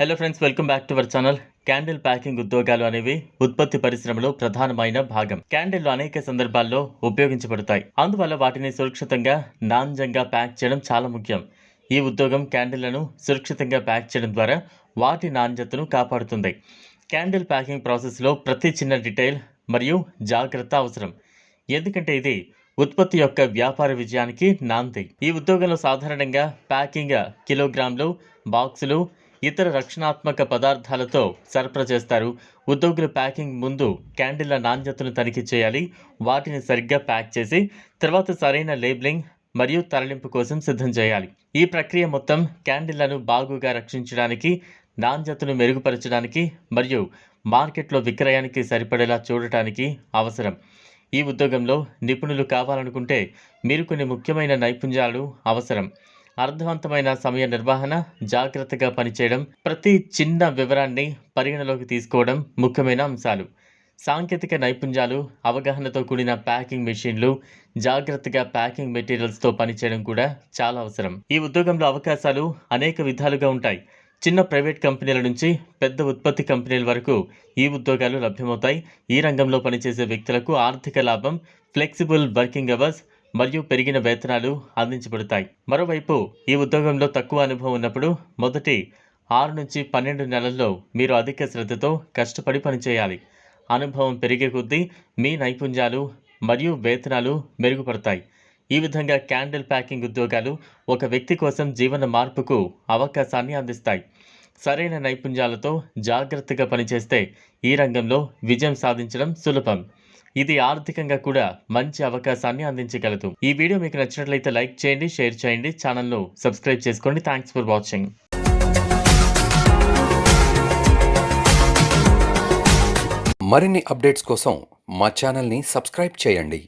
Hello friends welcome back to our channel candle packing ఉద్యోగాలు అనేవి ఉత్పత్తి పరిశ్రమలో ప్రధానమైన భాగం. క్యాండిల్లు అనేక సందర్భాల్లో ఉపయోగించబడతాయి. అందువల్ల వాటిని సురక్షితంగా నాణ్యంగా ప్యాక్ చేయడం చాలా ముఖ్యం. ఈ ఉద్యోగం క్యాండిల్లను సురక్షితంగా ప్యాక్ చేయడం ద్వారా వాటి నాణ్యతను కాపాడుతుంది. క్యాండిల్ ప్యాకింగ్ ప్రాసెస్లో ప్రతి చిన్న డీటెయిల్ మరియు జాగ్రత్త అవసరం. ఎందుకంటే ఇది ఉత్పత్తి యొక్క వ్యాపార విజయానికి నాంది. ఈ ఉద్యోగంలో సాధారణంగా ప్యాకింగ్ కిలోగ్రాములు బాక్సులు ఇతర రక్షణాత్మక పదార్థాలతో సరఫరా చేస్తారు. ఉద్యోగులు ప్యాకింగ్ ముందు క్యాండిల్ల నాణ్యతను తనిఖీ చేయాలి. వాటిని సరిగ్గా ప్యాక్ చేసి తర్వాత సరైన లేబులింగ్ మరియు తరలింపు కోసం సిద్ధం చేయాలి. ఈ ప్రక్రియ మొత్తం క్యాండిళ్ళను బాగుగా రక్షించడానికి నాణ్యతను మెరుగుపరచడానికి మరియు మార్కెట్లో విక్రయానికి సరిపడేలా చూడటానికి అవసరం. ఈ ఉద్యోగంలో నిపుణులు కావాలనుకుంటే మీరు కొన్ని ముఖ్యమైన నైపుణ్యాలు అవసరం. అర్థవంతమైన సమయ నిర్వహణ జాగ్రత్తగా పనిచేయడం ప్రతి చిన్న వివరాన్ని పరిగణలోకి తీసుకోవడం ముఖ్యమైన అంశాలు. సాంకేతిక నైపుణ్యాలు అవగాహనతో కూడిన ప్యాకింగ్ మెషిన్లు జాగ్రత్తగా ప్యాకింగ్ మెటీరియల్స్తో పనిచేయడం కూడా చాలా అవసరం. ఈ ఉద్యోగంలో అవకాశాలు అనేక విధాలుగా ఉంటాయి. చిన్న ప్రైవేట్ కంపెనీల నుంచి పెద్ద ఉత్పత్తి కంపెనీల వరకు ఈ ఉద్యోగాలు లభ్యమవుతాయి. ఈ రంగంలో పనిచేసే వ్యక్తులకు ఆర్థిక లాభం ఫ్లెక్సిబుల్ వర్కింగ్ అవర్స్ మరియు పెరిగిన వేతనాలు అందించబడతాయి. మరోవైపు ఈ ఉద్యోగంలో తక్కువ అనుభవం ఉన్నప్పుడు మొదటి ఆరు నుంచి పన్నెండు నెలల్లో మీరు అధిక శ్రద్ధతో కష్టపడి పనిచేయాలి. అనుభవం పెరిగే కొద్దీ మీ నైపుణ్యాలు మరియు వేతనాలు మెరుగుపడతాయి. ఈ విధంగా క్యాండిల్ ప్యాకింగ్ ఉద్యోగాలు ఒక వ్యక్తి కోసం జీవన మార్పుకు అవకాశాన్ని అందిస్తాయి. సరైన నైపుణ్యాలతో జాగ్రత్తగా పనిచేస్తే ఈ రంగంలో విజయం సాధించడం సులభం. ఇది ఆర్థికంగా కూడా మంచి అవకాశాన్ని అందించగలదు. ఈ వీడియో మీకు నచ్చినట్లయితే లైక్ చేయండి షేర్ చేయండి ఛానల్ను సబ్స్క్రైబ్ చేసుకోండి. థ్యాంక్స్ ఫర్ వాచింగ్ మరిన్ని అప్డేట్స్ కోసం మా ఛానల్ని సబ్స్క్రైబ్ చేయండి.